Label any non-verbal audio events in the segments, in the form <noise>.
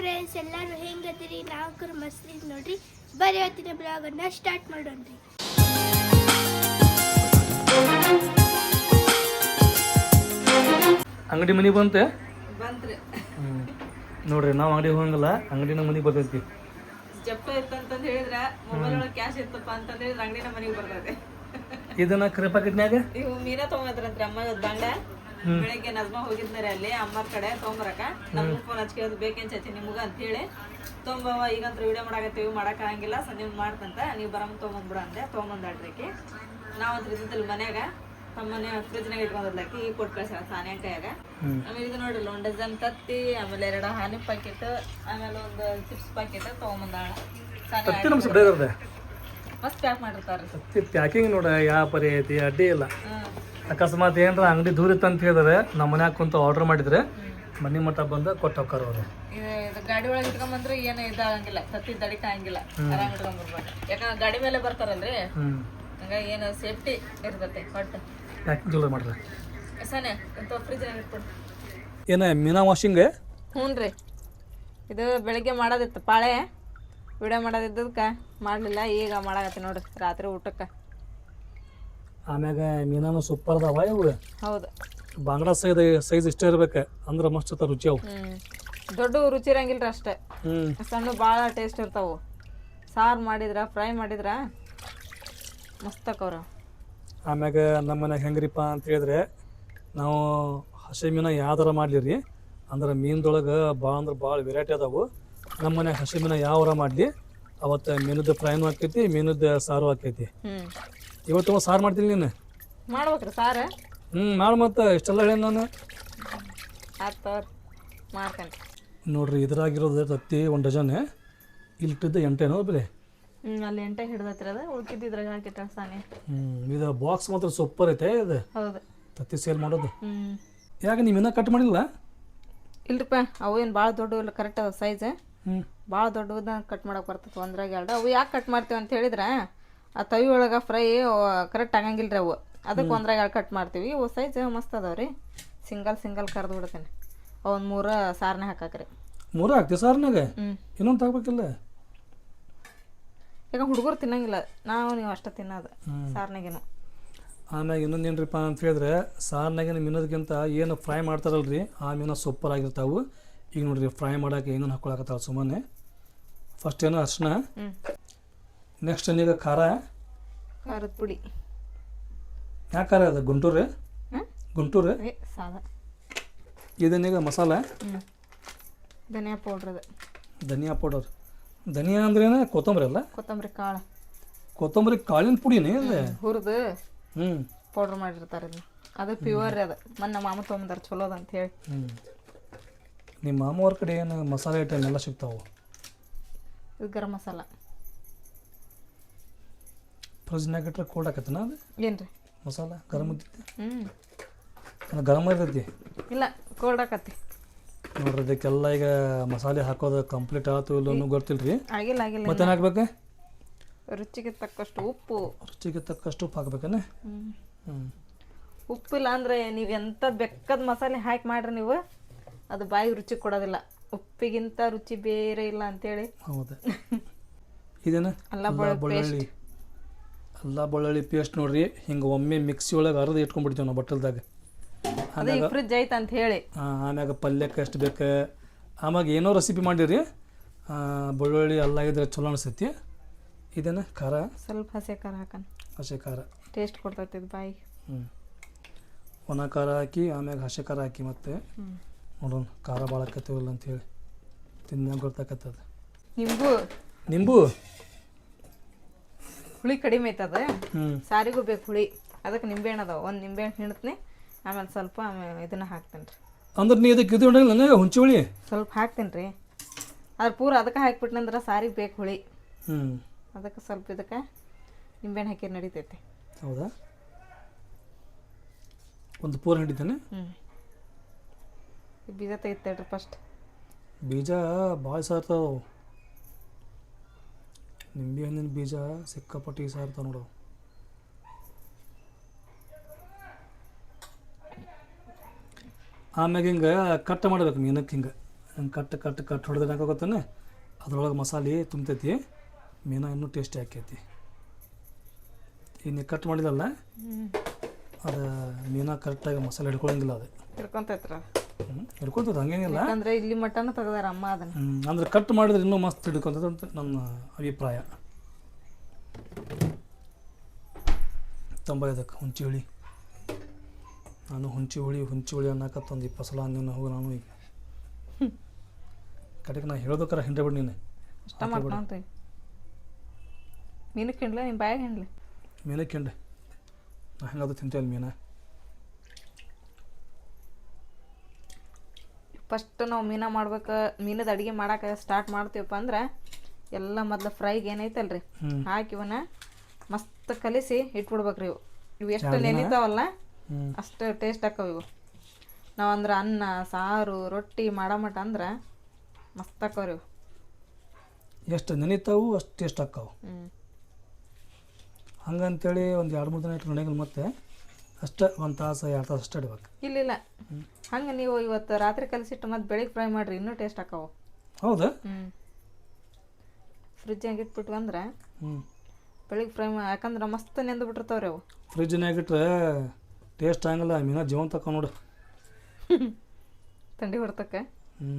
Friends ಎಲ್ಲರೂ ಹೆಂಗದಿರಿ ನಾಲ್ಕರು ಮಸ್ತಿ ನೋಡ್ರಿ. ಬರೀ ಇವತ್ತಿನ ಬ್ಲಾಗನ್ನು ಸ್ಟಾರ್ಟ್ ಮಾಡೋಣ್ರಿ ಅಂಗಡಿ ಮನೆ ಬಂತೆ? ಬಂತ್ರಿ ನೋಡ್ರಿ ನಾವು ಅಂಗಡಿ ಹೋಗಂಗಿಲ್ಲ. ಅಂಗಡಿನ ಮನೆಗೆ ಬರ್ತೈತಿ. ಜಪ್ಪ ಇತ್ತಂತಂದು ಹೇಳಿದ್ರ ಮೊಬೈಲ್ ಒಳಗೆ ಕ್ಯಾಶ್ ಇತ್ತಪ್ಪ ಅಂತಂದ್ರೆ ಹೇಳಿದ್ರ ಅಂಗಡಿನ ಮನೆಗೆ ಬರ್ತದೆ ಇದನ್ನ ಕೃಪಾ ಪ್ಯಾಕೆಟ್ನ್ಯಾಗ ಇವು ಮೀನಾ ತಗೊಂಡ್ರಂತ್ರಿ ಅಮ್ಮ ಹ್ಮ್. ಬೆಳಗ್ಗೆ ನಜ್ಮಾ ಹೋಗಿದ್ನರಿ ಅಲ್ಲಿ ಅಮ್ಮರ ಕಡೆ ತೊಗೊಂಬರಕ ನಮ್ಗೆ ಫೋನ್ ಹಚ್ಚಿ ಅದು ಬೇಕೇನ್ ಚಾಚಿ ನಿಮ್ಗ? ಅಂತ ಹೇಳಿ ತೊಗೊಂಬವ ಈಗಂತ ವಿಡಿಯೋ ಮಾಡಾಕತ್ತೀವಿ ಮಾಡಕ್ ಆಗಂಗಿಲ್ಲ ಸಂಜೆ ಮಾಡ್ತಂತ. ನೀವು ಬರಮ್ ತೊಗೊಂಬಂದ್ಬಿಡ ಅಂದೆ ತೊಗೊಂಬಂದಾಡ್ರಿಕಿ ನಾವಂತ ಇದ್ದಿದ್ದಿಲ್ಲ ಮನ್ಯಾಗ. ತಮ್ಮನೆ ಫ್ರಿಜ್ನಾಗ ಇಟ್ಕೊಂಡದ್ಲಾಕಿ ಈಗ ಕೊಟ್ಟು ಕಳ್ಸ ಸಾನೆ ಕೈಯಾಗ ಆಮೇಲೆ ಇದು ನೋಡ್ರಿ ಒಂದು ಡಜನ್ ತತ್ತಿ ಆಮೇಲೆ ಎರಡು ಹಾನಿ ಪ್ಯಾಕೆಟ್ ಆಮೇಲೆ ಒಂದು ಚಿಪ್ಸ್ ಪ್ಯಾಕೆಟ್ ತೊಗೊಂಬಂದಾಳ ಫಸ್ಟ್ ಪ್ಯಾಕ್ ಮಾಡಿರ್ತಾರೆ ಪ್ಯಾಕಿಂಗ್ ನೋಡ ಯಾವ ಪರಿ ಐತಿ ಅಡ್ಡಿ ಇಲ್ಲ. ಅಕಸ್ಮಾತ್ ಏನಾರ ಅಂಗಡಿ ದೂರ ಇತ್ತು ಅಂತ ಹೇಳಿದ್ರೆ ನಮ್ಮ ಮನ್ಯಾಗ ಕುಂತ ಆರ್ಡರ್ ಮಾಡಿದ್ರೆ ಮನೆ ಮಠ ಬಂದ ಕೊಟ್ಟು ಹೋಗ್ತಾರ ಅವರು. ಗಾಡಿ ಒಳಗೆ ಇಟ್ಕೊಂಬಂದ್ರೆ ಏನು ಇದಾಗಂಗಿಲ್ಲ ತತ್ತಿ ದಡಿಕ ಹಂಗಿಲ್ಲ ಆರಾಮ್ ಇಟ್ಕೊಂಡ್ಬರ್ಬೇಕು ಯಾಕಂದ್ರೆ ಗಾಡಿ ಮೇಲೆ ಬರ್ತಾರಲ್ರಿ? ಹಂಗಾಗಿ ಏನು ಸೇಫ್ಟಿ ಇರ್ತೈತೆ ಒಟ್ಟು. ಪ್ಯಾಕಿಂಗ್ ಚಲೋ ಮಾಡ್ರಿ? ಸನೆ ಫ್ರಿಜ್ ಇಟ್ಬಿಡು ಏನ ಮೀನಾ ವಾಷಿಂಗ್ ಹ್ಞೂ ರೀ. ಇದು ಬೆಳಿಗ್ಗೆ ಮಾಡೋದಿತ್ತು ಪಾಳೆ. ವಿಡಿಯೋ ಮಾಡೋದಿದ್ದಕ್ಕೆ ಮಾಡಲಿಲ್ಲ ಈಗ ಮಾಡಾಕತ್ತಿ ನೋಡ್ರಿ ರಾತ್ರಿ ಊಟಕ್ಕೆ. ಆಮ್ಯಾಗ ಮೀನಾನು ಸೂಪರ್ ಅದಾವ ಇವು. ಹೌದು. ಬಾಂಗ್ಡಾ ಸೈಜ್ ಸೈಜ್ ಇಷ್ಟ ಇರ್ಬೇಕು ಅಂದ್ರ ಮಸ್ತ್ ರುಚಿ ಅವು. ದೊಡ್ಡ ರುಚಿ ಇರಂಗಿಲ್ರಿ ಅಷ್ಟೇ. ಹ್ಮ್. ಸಣ್ಣ ಭಾಳ ಟೇಸ್ಟ್ ಇರ್ತಾವು. ಸಾರು ಮಾಡಿದ್ರ ಫ್ರೈ ಮಾಡಿದ್ರ ಮಸ್ತ್ ಅಕ್ಕವ್ರ. ಆಮ್ಯಾಗ ನಮ್ಮ ಮನ್ಯಾಗ ಹೆಂಗ್ರಿಪ್ಪ ಅಂತ ಹೇಳಿದ್ರೆ ನಾವು ಹಸಿ ಮೀನ ಯಾವ್ದಾರ ಮಾಡಲಿ ರೀ ಅಂದ್ರೆ ಮೀನ್ದೊಳಗೆ ಭಾಳ ಅಂದ್ರೆ ಭಾಳ ವೆರೈಟಿ ಅದಾವು. ನಮ್ಮ ಮನ್ಯಾಗ ಹಸಿ ಮೀನ ಯಾವ ಮಾಡಲಿ ಅವತ್ತು ಮೀನದ ಫ್ರೈನು ಆಕೈತಿ ಮೀನದ ಸಾರು ಆಕೈತಿ ಇವತ್ತು ಒಂದು ಸಾರು ಮಾಡ್ತೀನಿ ನೀನು. ಮಾಡ್ಬೇಕ್ರಿ ಸಾರ? ಹ್ಞೂ ಮಾಡಿ ಮತ್ತೆ ಇಷ್ಟೆಲ್ಲ ಹೇಳಿ ನಾನು? ಆಯ್ತು ಮಾಡ್ತೇನೆ ನೋಡ್ರಿ ಇದ್ರಾಗಿರೋದು ತತ್ತಿ ಒಂದು ಡಜನ್ ಇಲ್ಲಿಟ್ಟಿದ್ದ ಎಂಟೇನೋ ಬೆಲೆ ಹ್ಞೂ ಅಲ್ಲಿ ಎಂಟೆ ಹಿಡ್ದತ್ರಿ ಅದು ಉಳ್ಕಿದ್ದು ಇದ್ರಾಗ ಹಾಕಿಟ್ಟ ಸಾನೆ ಹ್ಞೂ ಇದು ಬಾಕ್ಸ್ ಮಾತ್ರ ಸೂಪರ್ ಐತೆ ಇದು. ಹೌದು. ತತ್ತಿ ಸೇಲ್ ಮಾಡೋದು. ಹ್ಞೂ ಯಾಕೆ ನೀವು ಇನ್ನೂ ಕಟ್ ಮಾಡಿಲ್ಲ? ಇಲ್ರಿಪ್ಪ ಅವು ಏನು ಭಾಳ ದೊಡ್ಡ ಇಲ್ಲ ಕರೆಕ್ಟ್ ಅದ ಸೈಜ್ ಹ್ಞೂ ಭಾಳ ದೊಡ್ಡದ ಕಟ್ ಮಾಡಕ್ಕೆ ಬರ್ತದೆ ಒಂದ್ರಾಗ ಎರಡು. ಅವು ಯಾಕೆ ಕಟ್ ಮಾಡ್ತೀವಿ ಅಂತ ಹೇಳಿದ್ರೆ? ಆ ತವಿ ಒಳಗೆ ಫ್ರೈ ಕರೆಕ್ಟ್ ಆಗಂಗಿಲ್ಲ ರೀ ಅವು. ಅದಕ್ಕೆ ಒಂದ್ರಾಗ ಎರಡು ಕಟ್ ಮಾಡ್ತೀವಿ. ಇವು ಸೈಜ್ ಮಸ್ತ್ ಅದಾವ ರೀ. ಸಿಂಗಲ್ ಸಿಂಗಲ್ ಕರ್ದು ಬಿಡ್ತೇನೆ. ಒಂದು ಮೂರು ಸಾರನೆ ಹಾಕಾಕ್ರಿ. ಮೂರು ಹಾಕ್ತೀವಿ ಸಾರ್ನಾಗ? ಇನ್ನೊಂದು ತಗೋಬೇಕಿಲ್ಲ ಈಗ ಹುಡುಗರು ತಿನ್ನಂಗಿಲ್ಲ. ನಾವು ನೀವು ಅಷ್ಟೇ ತಿನ್ನೋದು. ಸಾರ್ನಾಗೇನು. ಆಮ್ಯಾಗ ಇನ್ನೊಂದು ಏನ್ರಿಪ್ಪ ಅಂತ ಹೇಳಿದ್ರೆ ಸಾರ್ನಾಗಿನ ಮೀನದಕ್ಕಿಂತ ಏನು ಫ್ರೈ ಮಾಡ್ತಾರಲ್ರಿ ಆ ಮೀನು ಸೂಪರ್ ಆಗಿರ್ತಾವು. ಈಗ ನೋಡ್ರಿ ಫ್ರೈ ಮಾಡೋಕೆ ಏನೇನು ಹಾಕೊಳಕತ್ತಾವ ಸುಮ್ಮನೆ ಫಸ್ಟ್ ಏನೋ ಅರ್ಶಿನ ನೆಕ್ಸ್ಟ್ ಏನೀಗ ಖಾರ? ಖಾರದ ಪುಡಿ. ಯಾವ ಖಾರ ಅದು? ಗುಂಟೂರು? ಗುಂಟೂರು? ಸಾದಾ. ಇದನ್ನೀಗ ಮಸಾಲೆ? ಧನಿಯಾ ಪೌಡ್ರ್ ಅದು. ಧನಿಯಾ ಪೌಡರ್ ಧನಿಯಾ ಅಂದ್ರೇನ ಕೊತ್ತಂಬರಿ ಅಲ್ಲ? ಕೊತ್ತಂಬರಿ ಕಾಳು. ಕೊತ್ತಂಬರಿ ಕಾಳಿನ ಪುಡಿನೇ ಇದೆ? ಹುರಿದು ಹ್ಞೂ ಪೌಡ್ರ್ ಮಾಡಿರ್ತಾರೆ ಅದನ್ನ ಅದು ಪ್ಯೂರ್ ಅದು. ಮೊನ್ನೆ ನಮ್ಮ ಮಾಮ ತೊಗೊಂಬಂದಾರ ಚಲೋ ಅದ ಅಂತ ಹೇಳಿ ಹ್ಞೂ ನಿಮ್ಮ ಮಾಮವ್ರ ಕಡೆ ಏನು ಮಸಾಲೆ ಐಟಮ್ ಎಲ್ಲ ಸಿಗ್ತಾವೆ? ಇದು ಗರಂ ಮಸಾಲ. ಫ್ರಿಜ್ನಾಗ ಇಟ್ರೆ ಕೋಲ್ಡ್ ಆಕತ್ತನ ಅದು? ಏನು ರೀ ಮಸಾಲ? ಗರಂ ಇರ್ತೈತಿ ಹ್ಞೂ ಅದು ಗರಂ ಇರ್ತೈತಿ? ಇಲ್ಲ ಕೋಲ್ಡ್ ಆಕತ್ತಿ ನೋಡ್ರಿ ಇದಕ್ಕೆಲ್ಲ ಈಗ ಮಸಾಲೆ ಹಾಕೋದು ಕಂಪ್ಲೀಟ್ ಆಯ್ತು ಇಲ್ಲ ಅನ್ನೋ ಗೊತ್ತಿಲ್ಲ ರೀ ಆಗಿಲ್ಲ ಆಗಿಲ್ಲ ಮತ್ತೇನು ಹಾಕ್ಬೇಕು? ರುಚಿಗೆ ತಕ್ಕಷ್ಟು ಉಪ್ಪು. ರುಚಿಗೆ ತಕ್ಕಷ್ಟು ಉಪ್ಪು ಹಾಕ್ಬೇಕೇನೆ? ಹ್ಞೂ ಉಪ್ಪಿಲ್ಲ ಅಂದರೆ ನೀವು ಎಂಥ ಬೆಕ್ಕದ ಮಸಾಲೆ ಹಾಕಿ ಮಾಡ್ರಿ ನೀವು ಅದು ಬಾಯಿ ರುಚಿ ಕೊಡೋದಿಲ್ಲ. ಉಪ್ಪಿಗಿಂತ ರುಚಿ ಬೇರೆ ಇಲ್ಲ ಅಂತೇಳಿ. ಹೌದು. ಇದೇನು? ಅಲ್ಲ ಅಲ್ಲ ಬೆಳ್ಳುಳ್ಳಿ. ಅಲ್ಲ ಬೆಳ್ಳುಳ್ಳಿ ಪೇಸ್ಟ್ ನೋಡ್ರಿ ಹಿಂಗೆ ಒಮ್ಮೆ ಮಿಕ್ಸಿ ಒಳಗೆ ಅರ್ದು ಇಟ್ಕೊಂಡ್ಬಿಡ್ತೀವಿ ನಾವು ಬಟ್ಟಲ್ದಾಗ. ಫ್ರಿಜ್ ಐತೆ ಅಂತ ಹೇಳಿ. ಆಮ್ಯಾಗ ಪಲ್ಯಕ್ಕೆ ಎಷ್ಟು ಬೇಕು? ಆಮ್ಯಾಗ ಏನೋ ರೆಸಿಪಿ ಮಾಡಿರಿ. ಬೆಳ್ಳುಳ್ಳಿ ಅಲ್ಲ ಇದ್ರೆ ಚಲೋ ಅನಿಸ್ತೈತಿ ಇದನ್ನು ಖಾರ? ಸ್ವಲ್ಪ ಹಸಿ ಖಾರ ಹಾಕನ್ ಹಸಿ ಖಾರ. ಟೇಸ್ಟ್ ಕೊಡ್ತೈತಿ ಇದು ಬಾಯಿ. ಹ್ಞೂ ಒಣ ಖಾರ ಹಾಕಿ ಆಮ್ಯಾಗ ಹಸಿ ಖಾರ ಹಾಕಿ ಮತ್ತೆ ನೋಡೋಣ ಖಾರ ಭಾಳ ಆಕತ್ತಿವಲ್ಲ ಅಂತೇಳಿ ತಿನ್ನ ಗೊತ್ತಾಕತ್ತದ. ನಿಂಬು ನಿಂಬು? ಹುಳಿ ಕಡಿಮೆ ಐತದ? ಸಾರಿಗೂ ಬೇಕು ಹುಳಿ. ಅದಕ್ಕೆ ನಿಂಬೆಹಣ್ಣು ಅದಾವ. ಒಂದು ನಿಂಬೆಹಣ್ಣು ಹಿಣ್ತೀನಿ ಆಮೇಲೆ ಸ್ವಲ್ಪ ಇದನ್ನ ಹಾಕ್ತೀನಿ ರೀ. ಅಂದ್ರೆ ನೀ ಇದಕ್ಕೆ ಇದು ನನಗೆ ಹುಂಚಿ ಹುಳಿ? ಸ್ವಲ್ಪ ಹಾಕ್ತೀನಿ ರೀ. ಅದ್ರ ಪೂರ ಅದಕ್ಕೆ ಹಾಕಿಬಿಟ್ನಂದ್ರೆ ಸಾರಿಗೆ ಬೇಕು ಹುಳಿ. ಹ್ಞೂ ಅದಕ್ಕೆ ಸ್ವಲ್ಪ ಇದಕ್ಕೆ ನಿಂಬೆಹಣ್ಣು ಹಾಕಿ ನಡಿತೈತಿ. ಹೌದಾ? ಒಂದು ಪೂರ ಹಿಡಿತಾನೆ ಹ್ಞೂ ಬೀಜ ತೆಗಿತೇಳ್ರಿ ಫಸ್ಟ್ ಬೀಜ ಭಾಳ ಸಾರ್ತಾವ. ನಿಂಬೆ ಹಣ್ಣಿನ ಬೀಜ ಸಿಕ್ಕಾಪಟ್ಟಿ ಸಾರ್ತಾವ ನೋಡು. ಆಮ್ಯಾಗ ಹಿಂಗೆ ಕಟ್ ಮಾಡ್ಬೇಕು ಮೀನಕ್ಕೆ ಹಿಂಗೆ. ಹಿಂಗೆ ಕಟ್ ಕಟ್ ಕಟ್ ಹೊಡೆದ್ರೆ ಹಾಕೋತಾನೆ ಅದ್ರೊಳಗೆ ಮಸಾಲೆ ತುಂಬತೈತಿ. ಮೀನ ಇನ್ನೂ ಟೇಸ್ಟಿ ಆಕೈತಿ ಇನ್ನು ಕಟ್ ಮಾಡಿದಲ್ಲ ಅದು ಮೀನ ಕರೆಕ್ಟಾಗಿ ಮಸಾಲೆ ಹಿಡ್ಕೊಳಂಗಿಲ್ಲ ಅದು. ತಿಳ್ಕೊಂತೈತ್ರ ಹ್ಞೂ ಹಿಡ್ಕೊತದ ಹಂಗೇನಿಲ್ಲ. ಅಂದ್ರೆ ಇಲ್ಲಿ ಮಟ್ಟನ ತೆಗ್ದಾರ ಅಮ್ಮ ಅದನ್ನ. ಅಂದ್ರೆ ಕಟ್ ಮಾಡಿದ್ರೆ ಇನ್ನೂ ಮಸ್ತ್ ಹಿಡ್ಕೊಂತದ ಅಂತ ನನ್ನ ಅಭಿಪ್ರಾಯ. ತೊಂಬೈದಕ್ಕೆ ಹುಂಚಿ ಹುಳಿ ನಾನು ಹುಂಚಿ ಹುಳಿ ಹುಂಚಿ ಹುಳಿ ಅನ್ನಕತ್ತ ಒಂದು ಇಪ್ಪತ್ತು ಸಲ ಅಂದಿನ ಹೋಗಿ ನಾನು ಈಗ. ಕಡೆಗೆ ನಾ ಹೇಳೋದಕ್ಕಾರ ಹಿಂಡ್ರೆ ಬಿಡಿ ನೀನು. ಇಷ್ಟ ಮಾಡ್ಕೊಂತ ಮೀನಕ್ಕೆ ಹಿಂಡ್ಲ? ನಿಮ್ಮ ಬಾಯಾಗ ಹಿಂಡ್ಲಿ. ಮೀನಕ್ಕೆ ಹಿಂಡೆ. ನಾ ಹೆಂಗಾದ್ರು ತಿಂತೇವಲ್ಲ ಮೀನ. ಫಸ್ಟ್ ನಾವು ಮೀನ ಮಾಡ್ಬೇಕು ಮೀನದ ಅಡುಗೆ ಮಾಡಕ್ಕೆ ಸ್ಟಾರ್ಟ್ ಮಾಡ್ತೀವಪ್ಪ ಅಂದ್ರೆ ಎಲ್ಲ ಮೊದ್ಲು ಫ್ರೈಗೆ ಏನೈತಲ್ರಿ? ರೀ ಹಾಕಿ ಇವನ್ನ ಮಸ್ತ್ ಕಲಿಸಿ ಇಟ್ಬಿಡ್ಬೇಕ್ರಿ ಇವು. ಇವು ಎಷ್ಟು ನೆನಿತಾವಲ್ಲ ಅಷ್ಟು ಟೇಸ್ಟ್ ಹಾಕವು ಇವು. ನಾವು ಅಂದ್ರೆ ಅನ್ನ ಸಾರು ರೊಟ್ಟಿ ಮಾಡೋ ಮಟ ಅಂದ್ರೆ ಮಸ್ತ್ ಹಾಕವ್ರಿ ಇವು. ಎಷ್ಟು ನೆನಿತಾವು ಅಷ್ಟು ಟೇಸ್ಟ್ ಹಾಕವು. ಹ್ಞೂ ಹಂಗಂತೇಳಿ ಒಂದು ಎರಡು ಮೂರು ದಿನ ಇಟ್ಕೊಂಡಾಗ ಮತ್ತೆ. ಅಷ್ಟೇ ಒಂದು ತಾಸು ಎರಡು ತಾಸು ಅಷ್ಟೇ ಇಡ್ಬೇಕು. ಇಲ್ಲ ಇಲ್ಲ ಹಂಗೆ ನೀವು ಇವತ್ತು ರಾತ್ರಿ ಕಲಸಿಟ್ಟು ಮತ್ತೆ ಬೆಳಿಗ್ಗೆ ಫ್ರೈ ಮಾಡಿರಿ ಇನ್ನೂ ಟೇಸ್ಟ್ ಹಾಕಾವು. ಹೌದು? ಫ್ರಿಜ್ ಫ್ರಿಜ್ಜಾಗ ಇಟ್ಬಿಟ್ಟು ಅಂದ್ರೆ ಹ್ಞೂ ಬೆಳಿಗ್ಗೆ ಫ್ರೈ ಮಾ ಯಾಕಂದ್ರೆ ಮಸ್ತ್ ನೆಂದು ಬಿಟ್ಟಿರ್ತಾವ್ರಿ ಅವು. ಫ್ರಿಜ್ನಾಗ ಇಟ್ರೆ ಟೇಸ್ಟ್ ಆಗಲ್ಲ ಮೀನ ಜೀವನ ತಕ ನೋಡು. ಥಂಡಿ ಹೊಡ್ತಕ್ಕೆ ಹ್ಞೂ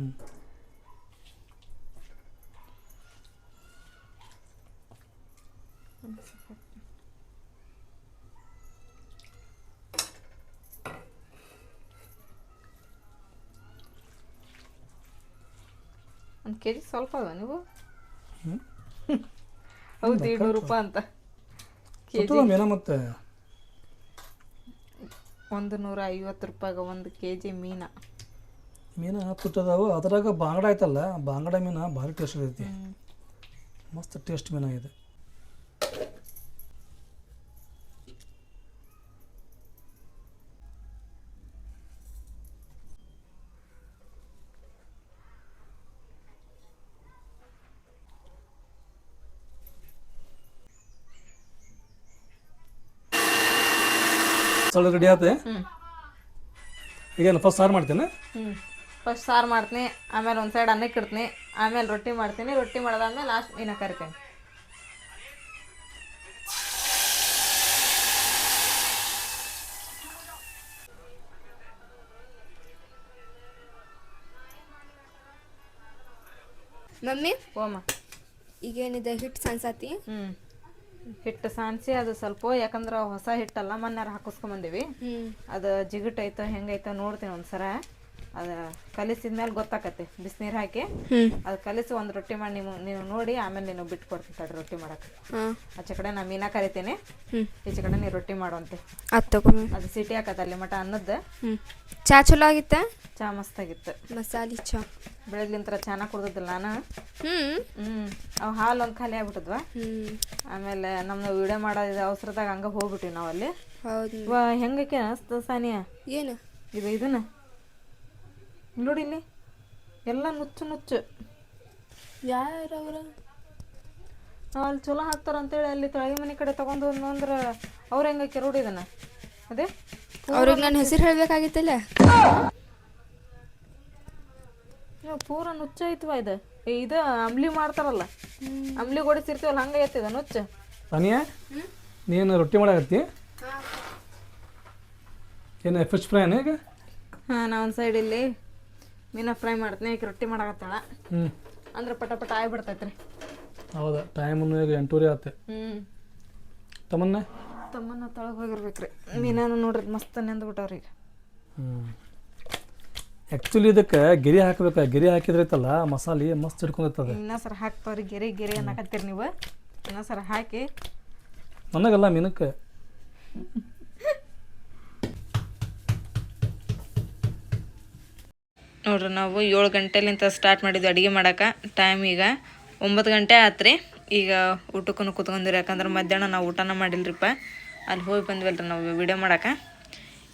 ಒಂದು ಕೆ ಜಿ ಸ್ವಲ್ಪ ಅದ ನೀವು? <laughs> ಹೌದು ಏಳ್ನೂರು ರೂಪಾಯಿ ಅಂತ. ಕೆ ಜಿ ಮೀನು ಮತ್ತೆ? ಒಂದು ನೂರ ಐವತ್ತು ರೂಪಾಯಿಗೆ ಒಂದು ಕೆ ಜಿ ಮೀನ. ಮೀನ ತುಟ್ಟದಾವು ಅದ್ರಾಗ ಬಾಂಗಡ ಐತಲ್ಲ ಬಾಂಗಡ ಮೀನ ಭಾರಿ ಟೇಸ್ಟ್ ಐತಿ. ಮಸ್ತ್ ಟೇಸ್ಟ್ ಮೀನ ಸೊಳ್ಳೆ ರೆಡಿ ಆತೆ. ಹ್ಞೂ ಈಗೇನು ಫಸ್ಟ್ ಸಾರು ಮಾಡ್ತೇನೆ ಹ್ಞೂ ಫಸ್ಟ್ ಸಾರು ಮಾಡ್ತೀನಿ ಆಮೇಲೆ ಒಂದು ಸೈಡ್ ಅನ್ನಕ್ಕೆ ಇಡ್ತೀನಿ ಆಮೇಲೆ ರೊಟ್ಟಿ ಮಾಡ್ತೀನಿ ರೊಟ್ಟಿ ಮಾಡಿದಾದ್ಮೇಲೆ ಲಾಸ್ಟ್ ಮೀನ ಕರಿತೀನಿ. ಮಮ್ಮಿ ಓಮ ಈಗೇನಿದೆ ಹಿಟ್ಟು ಸನ್ಸತಿ ಹ್ಞೂ ಹಿಟ್ಟು ಸಾನ್ಸಿ ಅದು ಸ್ವಲ್ಪ ಯಾಕಂದ್ರೆ ಹೊಸ ಹಿಟ್ಟಲ್ಲ ಮನ್ನಾರ ಹಾಕಿಸ್ಕೊಂಬಂದೀವಿ ಅದು ಜಿಗುಟ್ ಐತೋ ಹೆಂಗೈತೋ ನೋಡ್ತೀನಿ ಒಂದ್ಸರ. ಅದು ಕಲಿಸಿದ ಮೇಲೆ ಗೊತ್ತಾಕತ್ತೆ. ಬಿಸಿನೀರು ಹಾಕಿ ಅದು ಕಲಿಸಿ ಒಂದು ರೊಟ್ಟಿ ಮಾಡಿ ನೀವು ನೀವು ನೋಡಿ ಆಮೇಲೆ ನೀನು ಬಿಟ್ಟು ಕೊಡ್ತೀನಿ ತಡ್ರಿ ರೊಟ್ಟಿ ಮಾಡಕ್ಕೆ ಆಚೆ ಕಡೆ ನಾ ಮೀನಾ ಕರಿತೀನಿ. ಈಚೆ ಕಡೆ ನೀವು ರೊಟ್ಟಿ ಮಾಡುವಂತೆ ಅದು ಅದು ಸಿಟಿ ಹಾಕತ್ತೆ ಅಲ್ಲಿ ಮಟ ಅನ್ನದ್ದು ಚಾ ಚಲೋ ಆಗಿತ್ತ? ಚಾ ಮಸ್ತಾಗಿತ್ತು. ಮಸಾಲೆ ಚಾ. ಬೆಳಗ್ಲಿಂತ್ರ ಚೆನ್ನಾಗಿ ಕುಡ್ದಿದ್ದಿಲ್ಲ ನಾನು. ಹ್ಮ್. ಅವು ಹಾಲು ಒಂದು ಖಾಲಿ ಆಗ್ಬಿಟ್ಟದ್ವ. ಆಮೇಲೆ ನಮ್ದು ವಿಡಿಯೋ ಮಾಡೋದು ಅವಸರದಾಗ ಹಂಗ ಹೋಗ್ಬಿಟ್ಟಿವಿ ನಾವು ಅಲ್ಲಿ ಹೌದು ವಾ ಹೆಂಗಕ್ಕೆ ಅನಿಸ್ತು ಸಾನಿಯಾ? ಏನು? ಇದು ಇದನ್ನ? ನೋಡಿ ಇಲ್ಲಿ. ಎಲ್ಲ ನುಚ್ಚು ನುಚ್ಚು. ಯಾರವ್ರ? ನಾವು ಅಲ್ಲಿ ಚಲೋ ಹಾಕ್ತಾರ ಅಂತೇಳಿ ಅಲ್ಲಿ ತಳಗಿ ಮನೆ ಕಡೆ ತಗೊಂಡು ಹೋದ್ನು ಅಂದ್ರೆ ಅವ್ರು ಹೆಂಗೆ ಕೆರೋಡಿ ಇದನ್ನ. ಅದೇ? ಅವ್ರಿಗೆ ನನ್ನ ಹೆಸರು ಹೇಳ್ಬೇಕಾಗಿತ್ತಲ್ಲ? ಪೂರ ನುಚ್ಚ ಐತವ ಇದು? ಇದು ಅಂಬ್ಲಿ ಮಾಡ್ತಾರಲ್ಲ. ಅಂಬ್ಲಿ ಗೋಡಿಸಿರ್ತೀವಲ್ಲ ಹಂಗೆ ಐತಿದ ನುಚ್ಚು? ಅನಿಯಾ ನೀನು ರೊಟ್ಟಿ ಮಾಡಾಕತ್ತಿ? ಏನು ಫಿಶ್ ಫ್ರೈನ ಈಗ? ಹಾಂ ನಾ ಒಂದು ಸೈಡ್ ಇಲ್ಲಿ. ಮೀನ ಫ್ರೈ ಮಾಡ್ತೀನಿ ಈಗ ರೊಟ್ಟಿ ಮಾಡಕತ್ತಾಳ? ಹ್ಞೂ ಅಂದ್ರೆ ಪಟ ಪಟ ಆಗ್ಬಿಡ್ತೈತ್ರಿ ಹೌದಾ ಟೈಮನ್ನು ಈಗ ಎಂಟೂರಿ ಆತೆ. ಹ್ಞೂ ತಮ್ಮನ್ನ? ತಮ್ಮನ್ನ ಹೋಗಿರ್ಬೇಕು ಹೋಗಿರ್ಬೇಕ್ರಿ. ಮೀನನ್ನು ನೋಡ್ರಿ ಮಸ್ತ್ ನೆಂದು ಬಿಟ್ಟವ್ರಿ ಈಗ. ಹ್ಞೂ ಆ್ಯಕ್ಚುಲಿ ಇದಕ್ಕೆ ಗಿರಿ ಹಾಕ್ಬೇಕು. ಗಿರಿ ಹಾಕಿದ್ರೆ ಐತಲ್ಲ ಮಸಾಲೆ ಮಸ್ತ್ ಹಿಡ್ಕೊಂಡಿರ್ತದೆ ಸರ್ ಹಾಕ್ತಾವ್ರಿ ಗೆರೆ ಗೆರೆ ಅನ್ನಕತ್ತೀರಿ ನೀವು. ಇನ್ನೊಂದ್ಸರ ಹಾಕಿ. ನನಗಲ್ಲ ಮೀನಕ್ಕೆ. ನೋಡ್ರಿ ನಾವು ಏಳು ಗಂಟೆಲಿಂತ ಸ್ಟಾರ್ಟ್ ಮಾಡಿದ್ವಿ ಅಡುಗೆ ಮಾಡೋಕೆ. ಟೈಮ್ ಈಗ ಒಂಬತ್ತು ಗಂಟೆ ಆತ್ರಿ. ಈಗ ಊಟಕ್ಕೂ ಕುತ್ಕೊಂಡಿರಿ ಯಾಕಂದ್ರೆ ಮಧ್ಯಾಹ್ನ ನಾವು ಊಟನ ಮಾಡಿಲ್ರಿಪ್ಪ. ಅಲ್ಲಿ ಹೋಗಿ ಬಂದ್ವಲ್ರಿ ನಾವು ವಿಡಿಯೋ ಮಾಡೋಕೆ.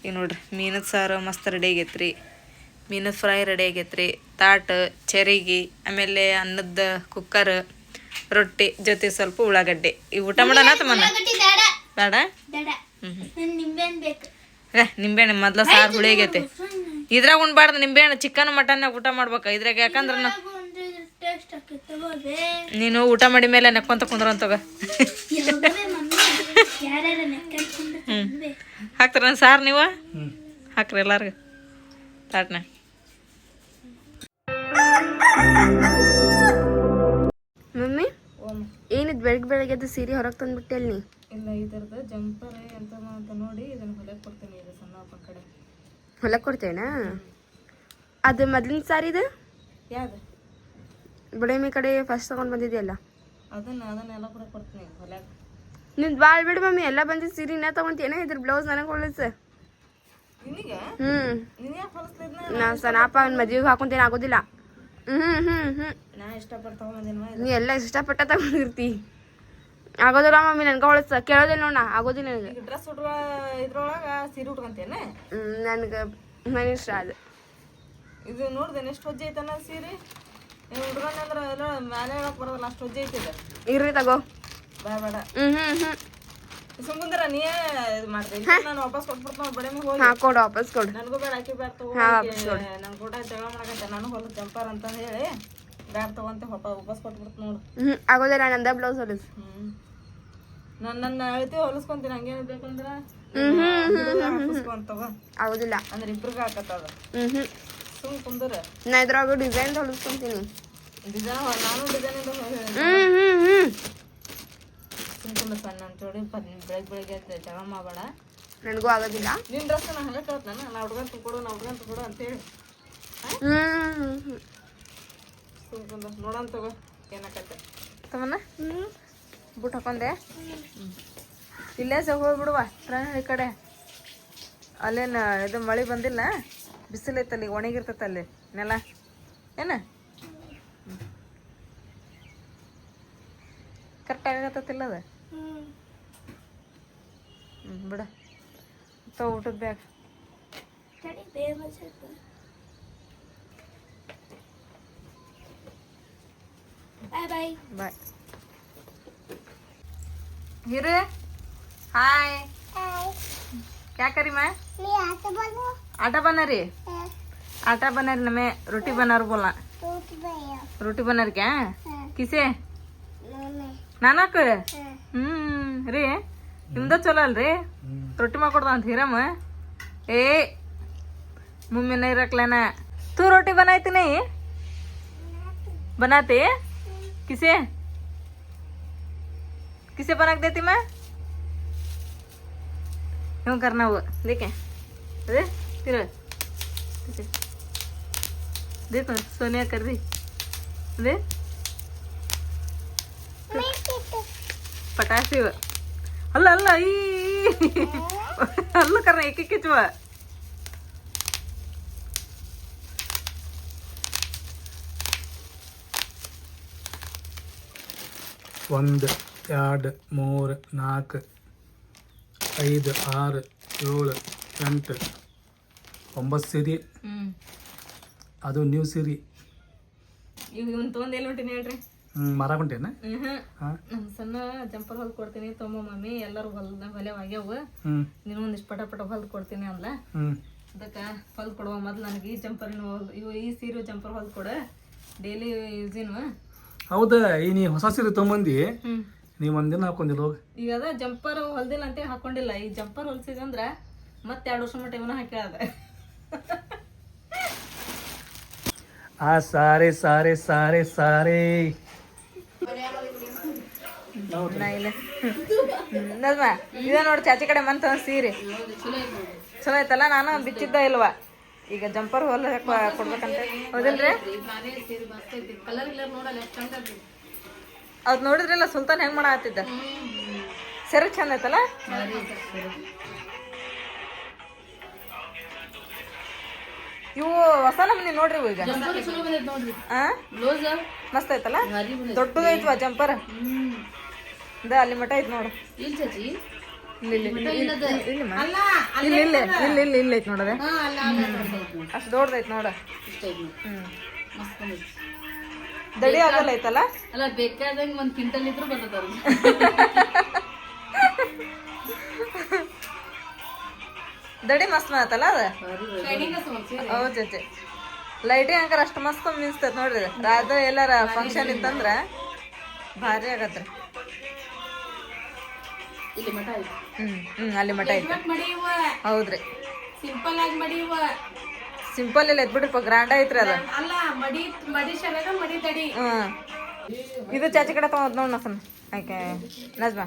ಈಗ ನೋಡ್ರಿ ಮೀನದ ಸಾರು ಮಸ್ತ್ ರೆಡಿ ಆಗೈತ್ರಿ. ಮೀನದ ಫ್ರೈ ರೆಡಿ ಆಗೈತ್ರಿ. ತಾಟ್ ಚರಿಗಿ ಆಮೇಲೆ ಅನ್ನದ ಕುಕ್ಕರ್ ರೊಟ್ಟಿ ಜೊತೆ ಸ್ವಲ್ಪ ಉಳ್ಳಾಗಡ್ಡೆ. ಈ ಊಟ ಮಾಡೋಣ ತಮ್ಮನ್ನ ಬೇಡ. ಹ್ಞೂ ಹ್ಞೂ ನಿಂಬೆಹಣ್ಣು ಮೊದ್ಲು ಸಾರು ಹುಳಿ ಆಗೈತೆ. ಇದ್ರಾಗ ಉಣ್ಬಾರ್ದು ನಿಂಬೆಹಣ್ಣು ಚಿಕನ್ ಮಟನ್ ಊಟ ಮಾಡ್ಬೇಕು. ಇದ್ರಾಗ ಯಾಕಂದ್ರ ನೀನು ಊಟ ಮಾಡಿ ಮೇಲೆ ನೆಕ್ಕೊಂತ ಕುಂದ್ರ ಅಂತ ಯಾವಾಗವೇ ಮಮ್ಮಿ ಯಾರ್ಯಾರ ನೆಕ್ಕಂಡು ತಂದೆ ಹಾಕ್ತಾರ ಸಾರ್ ನೀವು? ಹಾಕ್ರಿ ಎಲ್ಲಾರ್ಗ. ತಾಟ್ನ. ಮಮ್ಮಿ ಏನಿದ್ ಬೆಳಗ್ಗೆ ಬೆಳಗ್ಗೆ ಅದು ಸೀರೆ ಹೊರಗೆ ತಂದ್ಬಿಟ್ಟೆ ಅಲ್ಲಿ? ಇಲ್ಲ ಇದರದ ಜಂಪರ್ ಎಂತ ಅಂತ ನೋಡಿ ಇದನ್ನ ಹೊಲಕ್ಕೆ ಕೊಡ್ತೀನಿ ಇದು ಸಣ್ಣ ಕಡೆ. ಹೊಲಕ್ಕೆ ಕೊಡ್ತೇನಾ? ಅದು ಮೊದ್ಲಿನ ಸಾರಿದು ಯಾವ್ದು? ಬಡೇಮಿ ಕಡೆ ಫಸ್ಟ್ ತಗೊಂಡ್ ಬಂದಿದ್ಯಲ್ಲ? ಅದನ್ನ ಅದನ್ನೆಲ್ಲ ಕೂಡ ಕೊಡ್ತೀನಿ ಹೊಲಕ್ಕೆ ನಿಂದು ಭಾಳ ಬಿಡು ಮಮ್ಮಿ ಎಲ್ಲ ಬಂದಿದ್ದು ಸೀರೆ ನಾ ತಗೊಂತೇನ ಇದ್ರ ಬ್ಲೌಸ್ ನನಗೆ ಹ್ಮ್. ನಿನಗೆ ಹ್ಞೂ ನಾ ಸನಪ ಅವ್ನ ಮದ್ವೆಗೆ ಹಾಕೊಂತೇನೆ ಆಗೋದಿಲ್ಲ. ಹ್ಞೂ ಹ್ಞೂ ಹ್ಞೂ ನಾ ಇಷ್ಟಪಟ್ಟು ತಗೊಂಬಂದಿನ ನೀ ಎಲ್ಲ ಇಷ್ಟಪಟ್ಟ ತಗೊಂಡಿರ್ತಿ. ಆಗೋದಿಲ್ಲ ಮಮ್ಮಿ ನನ್ಗೆ ಅವಳ ಕೇಳೋದಿಲ್ಲ ನೋಡ ಆಗೋದಿಲ್ಲ ನನಗೆ. ಡ್ರೆಸ್ ಉಟ್ಕೊ ಇದ್ರೊಳಗೆ ಸೀರೆ ಉಟ್ಕೊಂತೇನೆ? ನನಗೆ ಮನೆ ಇಷ್ಟ ಅದು. ಇದು ನೋಡ್ದೇನೆ ಎಷ್ಟು ಹೊಜ್ಜೆ ಐತನ ಸೀರೆ? ನೀವು ಉಟ್ಕೊಂಡೆ ಅಂದ್ರೆ ಎಲ್ಲ ಮ್ಯಾಲೆ ಹೇಳಕ್ ಬರೋದಲ್ಲ ಅಷ್ಟು ಹೊಜ್ಜೆ ಐತಿದೆ ಇರ್ರಿ ತಗೋ. ಬೇಡ ಬೇಡ. ಹ್ಞೂ ಹ್ಞೂ ಹ್ಞೂ ಸುಮ್ಮಂದ್ರ ನೀ ಇದು ಮಾಡ್ದೆ ನಾನು ವಾಪಸ್ ಕೊಟ್ಬಿಡ್ತಾವ ಬಡೇ ಹೋಗಿ. ಹಾ ಕೊಡು ವಾಪಸ್ ಕೊಡು. ನನಗೂ ಬೇಡ ಆಕಿ ಬೇಡ ತಗೋ. ನನ್ನ ಕೂಡ. ಜಗಳ ಮಾಡಕತ್ತೆ ನಾನು ಹೊಲದ ಜಂಪರ್ ಅಂತ ಹೇಳಿ ಬ್ಯಾಗ್ ತಗೋಂತೆ ಹೊಪ ವಾಪಸ್ ಕೊಟ್ಬಿಡ್ತು ನೋಡು. ಹ್ಞೂ ಆಗೋದಿಲ್ಲ ನಂದ ಬ್ಲೌಸ್ ಹೊಲಿಸ್. ಹ್ಮ್. ನಾನು ನನ್ನ ಅಳತಿ ಹೊಲಿಸ್ಕೊಂತೀನಿ ಹಂಗೇನು ಬೇಕಂದ್ರ ಹೌದಿಲ್ಲ. ಅಂದ್ರೆ ಇಬ್ರಿಗೆ ಹಾಕತ್ತದ ಹ್ಞೂ ಹ್ಞೂ ಸುಮ್ ಕುಂದ್ರ. ನಾ ಇದ್ರಾಗ ಡಿಸೈನ್ ಹೊಲಿಸ್ಕೊಂತೀನಿ. ಡಿಸೈನ್ ನಾನು ಡಿಸೈನ್ ಹ್ಞೂ ಹ್ಞೂ ಹ್ಞೂ ಸುಮ್ ಕುಂದ್ರ ಸಣ್ಣ ಅಂತೇಳಿ ಬೆಳಗ್ಗೆ ಬೆಳಗ್ಗೆ ಜಗಳ ಮಾಡಬೇಡ. ನನಗೂ ಆಗೋದಿಲ್ಲ. ನಿನ್ ಡ್ರೆಸ್ ನಾನು ಹಂಗೆ ಕೇಳ್ತ ನಾನು ನಾ ಹುಡುಗನ್ ಕೊಡು ನಾ ಹುಡುಗನ್ ಕೊಡು ಅಂತೇಳಿ ಹೇಳಿ. ಹ್ಞೂ ಸುಮ್ ಕುಂದ್ರ ನೋಡೋಣ ತಗೋ ಏನಾಕತ್ತೆ. ತಮ್ಮನ ಬುಟ್ ಹಾಕೊಂಡೆ. ಇಲ್ಲೇ ಸಹ ಹೋಗ್ಬಿಡುವ ಟ್ರೈನ್ ಈ ಕಡೆ. ಅಲ್ಲೇನು ಇದು ಮಳೆ ಬಂದಿಲ್ಲ? ಬಿಸಿಲೈತಲ್ಲಿ ಅಲ್ಲಿ ಒಣಗಿರ್ತೈತೆ ಅಲ್ಲಿ ನೆಲ. ಏನ? ಕರೆಕ್ಟ್ ಆಗತ್ತಿಲ್ಲ ಅದು? ಹ್ಞೂ ಬಿಡ. ತಗೋ ಊಟದ ಬ್ಯಾಗ್ ಬಾಯ್ ಬಾಯ್ ಬಾಯ್ हीरे हाय क्या करी मैं आटा बना रही आटा बना रही ना मैं रोटी बना रही बोला रोटी बना रही क्या किसे ನಾನಕ ಹ್ಮ್ ರೀ ನಿಮ್ದ ಚಲೋ ಅಲ್ರಿ ರೊಟ್ಟಿ ಮಾಡ್ಕೊಡ್ದ ಅಂತ ಹೀರಮ್ಮ ಏ मम्मी नहीं रख लेना तू रोटी बनाई थी नहीं बनाते किसे किसे बना के देती मैं क्यों करना वो देखे अरे फिर ऐसे। देखो सोनिया कर रही दे पटाखे वो अल्लाह अल्लाह ई अल्लाह करना एक एक किचवा ಒಂದು ಎರಡು ಮೂರು ನಾಲ್ಕು ಐದು ಆರು ಏಳು ಎಂಟು ಒಂಬತ್ತು ಸೀರೆ. ಹ್ಮ್. ಅದು ನೀವು ಸೀರೆ. ಈಗ ಒಂದು ತೊಗೊಂಡು ಎಲ್ಲಿ ಹೊಂಟೀನಿ ಹೇಳ್ರಿ? ಹ್ಞೂ ಮಾರಾಕೊಂಟೇನ ಹ್ಮ್. ಹಾಂ. ನಮ್ಮ ಸಣ್ಣ ಜಂಪರ್ ಹೊಲ್ದು ಕೊಡ್ತೀನಿ ತೊಂಬ ಮಮ್ಮಿ ಎಲ್ಲರೂ ಹೊಲ್ದ ಹೊಲೆ ಆಗ್ಯಾವ. ಹ್ಞೂ ನೀನು ಒಂದಿಷ್ಟು ಪಟ ಪಟ ಹೊಲ್ದು ಕೊಡ್ತೀನಿ ಅಲ್ಲ ಹ್ಞೂ ಅದಕ್ಕೆ ಹೊಲ್ದು ಕೊಡುವ ಮೊದ್ಲು ನನಗೆ ಈ ಜಂಪರ್ ಹೊಲ್ದು ಇವು ಈ ಸೀರೆ ಜಂಪರ್ ಹೊಲ್ದು ಕೊಡು. ಡೈಲಿ ಯೂಸಿನ ಹೌದಾ ಈ ನೀ ಹೊಸ ಸೀರೆ ತೊಗೊಂಬಂದು? ಹ್ಮ್. ನೀವು ಒಂದಿನ ಹಾಕೊಂಡಿಲ್ಲ ಹೋಗಿ. ಈಗ ಅದ ಜಂಪರ್ ಹೊಲ್ದಿಲ್ಲ ಅಂತ ಹಾಕೊಂಡಿಲ್ಲ. ಈ ಜಂಪರ್ ಹೊಲ್ಸಿದಂದ್ರ ಮತ್ತೆ ಎರಡು ವರ್ಷ ಮಟ್ಟ ಇವನ ಹಾಕ್ಯಾದ ಆ ಸಾರೆ ಸಾರೆ ಸಾರೆ ಸಾರೆ. ಇದ ನೋಡಿ ಚಾಚಿ ಕಡೆ ಮಂತ ಸೀರೆ. ಚಲೋ ಐತಲ್ಲ ನಾನು ಬಿಚ್ಚಿದ್ದ ಇಲ್ವಾ? ಈಗ ಜಂಪರ್ ಹೊಲ್ ಕೊಡ್ಬೇಕಂತ. ಹೌದಿಲ್ರಿ? ಅದ್ ನೋಡಿದ್ರಲ್ಲ ಸುಲ್ತಾನ್ ಹೆಂಗ್ ಮಾಡತ್ತಿದ್ದ ಸೆರೆ ಚಂದ ಐತಲ್ಲ? ಇವು ಹೊಸ ನಮ್ನಿ ನೋಡ್ರಿ ಈಗ. ಆ? ಮಸ್ತ್ ಐತಲ್ಲ? ದೊಡ್ಡದು ಐತ್ವ ಜಂಪರ್? ಇದ ಅಲ್ಲಿ ಮಠ ಐತ್ ನೋಡು. ಇಲ್ಲಿ ಇಲ್ಲಿ ಐತ್ ನೋಡದೆ ಅಷ್ಟು ದೊಡ್ಡದೈತ್ ನೋಡ. ಹ್ಮ್. ದಡಿ ಆಗಲ್ಲ ಐತಲ್ಲ ಅಲ್ಲ ಬೇಕಾದಂಗ ಒಂದ್ ಕ್ವಿಂಟಲ್ ಇದ್ರು ಬರ್ತದ ದಡಿ ಮಸ್ತ್ ಮಾಡತ್ತಲ್ಲ ಅದ? ಹೌದೈತಿ ಲೈಟಿಂಗ್ ಹಂಗಾರ ಅಷ್ಟು ಮಸ್ತ್ ಮಿನ್ಸ್ತೈತೆ ನೋಡ್ರಿ. ಅದು ಎಲ್ಲಾರ ಫಂಕ್ಷನ್ ಇತ್ತಂದ್ರ ಭಾರಿ ಆಗತ್ರಿ. ಇಲ್ಲಿ ಮಠ ಐತಿ. ಹ್ಮ್ ಹ್ಮ್ ಅಲ್ಲಿ ಮಠ ಐತೆ. ಹೌದ್ರಿ. ಸಿಂಪಲ್ ಆಗಿ ಮಡಿಯುವ ಸಿಂಪಲ್ ಇಲ್ಲ ಎದ್ಬಿಡ್ರಿಪ್ಪ ಗ್ರ್ಯಾಂಡ್ ಐತ್ರಿ ಅದ. ಅಲ್ಲ ಮಡಿ ಮಡಿ ಶರಗ ಮಡಿ ತಡಿ? ಹ್ಮ್ ಇದು ಚಾಚಿ ಕಡೆ ತಗೊಂಡ್ ನೋಡ್ ನಸನ್ ಆಯ್ಕೆ. ನಜ್ಮಾ.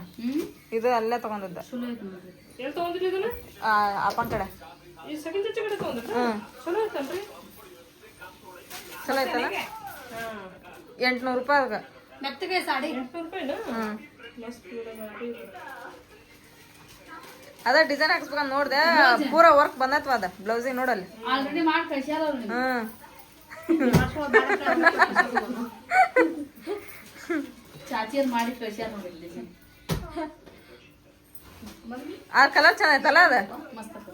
ಇದು ಅಲ್ಲೇ ತಗೊಂಡದ್ದ. ಎಲ್ಲಿ ತೊಗೊಂಡ್ರಿ ಇದನ್ನ? ಆ, ಅಪ್ಪನ ಕಡೆ. ಈ ಸೆಕೆಂಡ್ ಚಚ್ಚ ಕಡೆ ತೊಗೊಂಡ್ರಿ ಹ್ಮ್ ಚಲೋ ಐತಲ್ರಿ ಚಲೋ ಐತಲ್ಲ ಎಂಟ್ನೂರು ರೂಪಾಯಿ ಅದಕ್ಕೆ ಮೆತ್ತಗೆ ಸಾಡಿ ಎಂಟ್ನೂರು ರೂಪಾಯಿನ ನೋಡಿ ಅದ ಡಿಸೈನ್ ಹಾಕ್ಸ್ಬೇಕಂತ ನೋಡ್ದೆ ಪೂರ ವರ್ಕ್ ಬಂದತ್ವ ಅದ ಬ್ಲೌಸಿಗೆ ನೋಡಲ್ಲಿ. ಆಲ್ರೆಡಿ ಮಾಡಿ ಕಳ್ಸ್ಯಾರ ಅವ್ರು ನಿಮ್ಗೆ. ಹ್ಮ್ ಆ ಕಲರ್ ಚೆನ್ನಾಯ್ತಲ್ಲ ಅದ? ಮಸ್ತ್ ಅದ.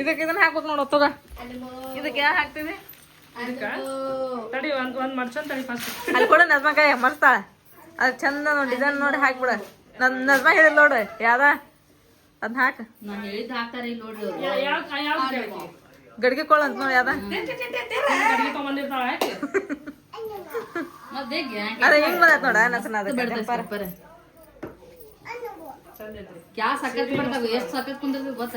ಇದಕ್ಕೆ ಇದನ್ನ ಹಾಕ್ಬೇಕು ನೋಡು ತಗ. ಇದಕ್ಕೆ ಯಾವ ಹಾಕ್ತೀವಿ ತಡಿ ಒಂದ್ ಒಂದ್ ಮಡ್ಚನ್ ತಡಿ ಫಸ್ಟ್ ಅಲ್ಲಿ ಕೂಡ ನಜ್ಮಕಾಯಿ ಮರ್ಸ್ತಾಳ ಅದು ಚಂದ ನೋಡಿ ಡಿಸೈನ್ ನೋಡಿ ಹಾಕ್ಬಿಡ. ನನ್ ನಜ್ಮಾ ಹೇಳಿದ್ ನೋಡು ಯಾವ್ದ? ಅದ್ನ ಹಾಕ. ನಾನ್ ಹೇಳಿದ್ ಹಾಕ್ತಾರ ಇಲ್ಲಿ ನೋಡ್ರಿ ಅವ್ರು. ಗಡಿಗೆ ಕೊಳ್ಳ ಅಂತ ನೋಡಿ ಯಾವ್ದ? ಮತ್ತೆ ಗ್ಯಾಂಗ್ ಅದ ಹೆಂಗ್ ಬಂದತ್ ನೋಡ ನಸನ ಅದು ಬಿಡ್ತೈತೆ ಸೂಪರ್. ಕ್ಯಾ ಸಖತ್ ಬಿಡ್ತಾವ ಎಷ್ಟ್ ಸಖತ್ ಕುಂದಿರ್ತದ ಗೊತ್ತ?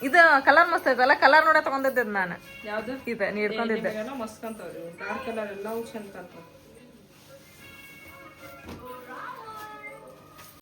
ಇದು ಕಲರ್ ಮಸ್ತ್ ಐತಲ್ಲ ಕಲರ್ ನೋಡ ತಗೊಂಡಿದ್ದೆ ನಾನು. ಯಾವ್ದು? ಇದು ನೀ ಹಿಡ್ಕೊಂಡಿದ್ದೆ. ಎಲ್ಲ ಮಸ್ತ್ ಡಾರ್ಕ್ ಕಲರ್ ಎಲ್ಲವೂ ಚಂದ ಕಾಣ್ತಾವ